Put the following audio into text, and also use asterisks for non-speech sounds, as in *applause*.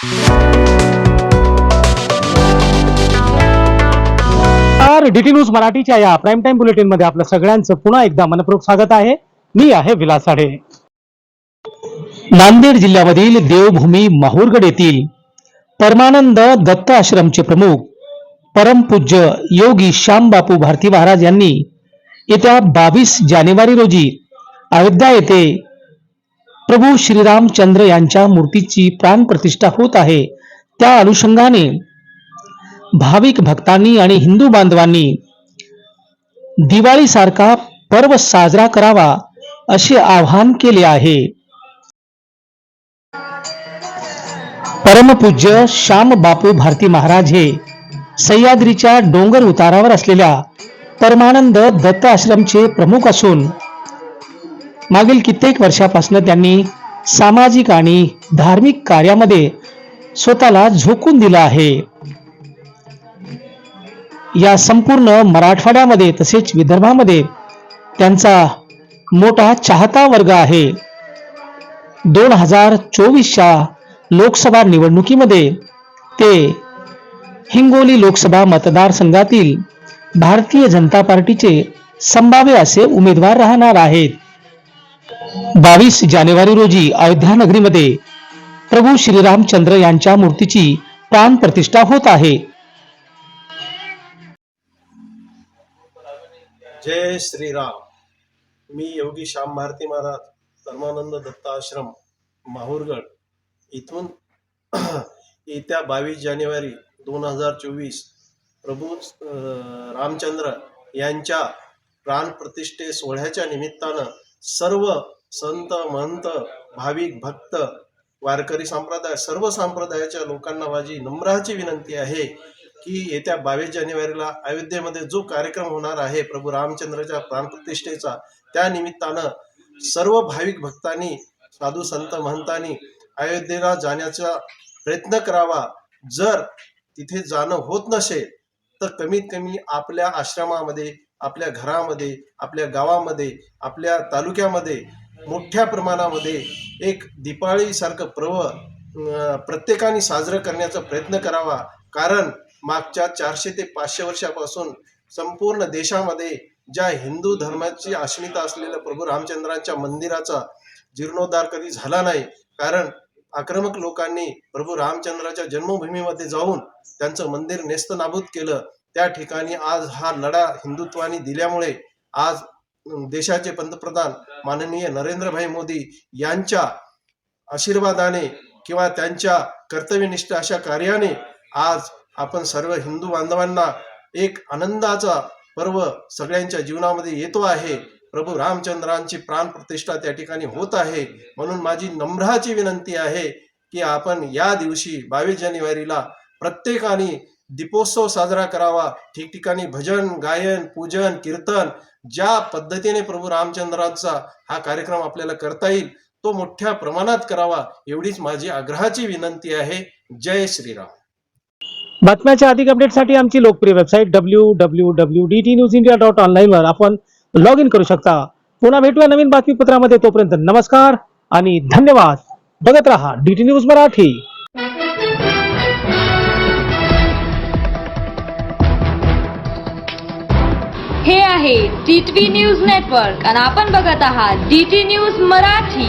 नमस्कार DT news मराठीच्या या प्राईम टाइम बुलेटिनमध्ये आपलं सगळ्यांचं पुन्हा एकदा मनपूर्वक स्वागत आहे. मी आहे विलास साडे नांदेड जिल्ह्यामधील देवभूमी माहूरगड येथील परमानंद दत्त आश्रमचे प्रमुख परमपूज्य योगी श्याम बापू भारती महाराज यांनी येत्या बावीस जानेवारी रोजी अयोध्या येथे प्रभू श्रीरामचंद्र यांच्या मूर्तीची प्राण प्रतिष्ठा होत आहे. त्या अनुषंगाने भाविक भक्तांनी आणि हिंदू बांधवांनी दिवाळी सारखा पर्व साजरा करावा असे आवाहन केले आहे. परमपूज्य श्याम बापू भारती महाराज हे सह्याद्रीच्या डोंगर उतारावर असलेल्या परमानंद दत्त आश्रमचे प्रमुख असून मागील कित्येक वर्षापासून त्यांनी सामाजिक आणि धार्मिक कार्यामध्ये स्वतःला झोकून दिलं आहे. या संपूर्ण मराठवाड्यामध्ये तसेच विदर्भामध्ये त्यांचा मोठा चाहता वर्ग आहे. दोन हजार चोवीसच्या लोकसभा निवडणुकीमध्ये ते हिंगोली लोकसभा मतदारसंघातील भारतीय जनता पार्टीचे संभाव्य असे उमेदवार राहणार आहेत. बावीस जानेवारी रोजी अयोध्या नगरीमध्ये प्रभू श्रीरामचंद्र यांच्या मूर्तीची प्राण प्रतिष्ठा होत आहे. जय श्रीराम. मी योगी श्याम भारती महाराज धर्मानंद दत्ताश्रम माहूरगड. इथून *clears throat* येत्या बावीस जानेवारी दोन हजार चोवीस प्रभू अं, रामचंद्र यांच्या प्राणप्रतिष्ठे सोहळ्याच्या निमित्तानं सर्व संत महंत भाविक भक्त वारकरी संप्रदाय सर्व संप्रदायाच्या लोकांना माझी नम्राची विनंती आहे की येत्या बावीस जानेवारीला अयोध्येमध्ये जो कार्यक्रम होणार आहे प्रभू रामचंद्राच्या प्राणप्रतिष्ठेचा त्या निमित्तानं सर्व भाविक भक्तांनी साधू संत महंतांनी अयोध्येला जाण्याचा प्रयत्न करावा. जर तिथे जाणं होत नसेल तर कमीत कमी आपल्या आश्रमामध्ये आपल्या घरामध्ये आपल्या गावामध्ये आपल्या तालुक्यामध्ये मोठ्या प्रमाणामध्ये एक दिपाळीसारखं पर्व प्रत्येकाने साजरं करण्याचा प्रयत्न करावा. कारण मागच्या चारशे ते पाचशे वर्षापासून संपूर्ण देशामध्ये ज्या हिंदू धर्माची अस्मिता असलेल्या प्रभू रामचंद्रांच्या मंदिराचा जीर्णोद्धार कधी झाला नाही कारण आक्रमक लोकांनी प्रभू रामचंद्राच्या जन्मभूमीमध्ये जाऊन त्यांचं मंदिर नेस्तनाबूत केलं. त्या ठिकाणी आज हा लढा हिंदुत्वाने दिल्यामुळे आज देशाचे पंतप्रधान माननीय नरेंद्रभाई मोदी यांच्या आशीर्वादाने किंवा त्यांच्या कर्तव्यनिष्ठ अशा कार्याने आज आपण सर्व हिंदू बांधवांना एक आनंदाचा पर्व सगळ्यांच्या जीवनामध्ये येतो आहे. प्रभू रामचंद्रांची प्राण प्रतिष्ठा त्या ठिकाणी होत आहे. म्हणून माझी नम्राची विनंती आहे की आपण या दिवशी बावीस जानेवारीला प्रत्येकाने दीपोत्सव साजरा करावा. ठिकठिकाणी भजन गायन पूजन कीर्तन ज्या पद्धतीने प्रभू रामचंद्रांचा हा कार्यक्रम आपल्याला करता येईल तो मोठ्या प्रमाणात करावा एवढीच माझी आग्रहाची विनंती आहे. जय श्रीराम. बातम्याच्या अधिक अपडेटसाठी आमची लोकप्रिय website W W W D T news India dot online वर आपण लॉग इन करू शकता. पुन्हा भेटूया नवीन बातमीपत्रामध्ये. तोपर्यंत नमस्कार आणि धन्यवाद. बघत रहा डी टी न्यूज मराठी. हे आहे टी न्यूज नेटवर्क आणि आपण बघत आहात डी न्यूज मराठी.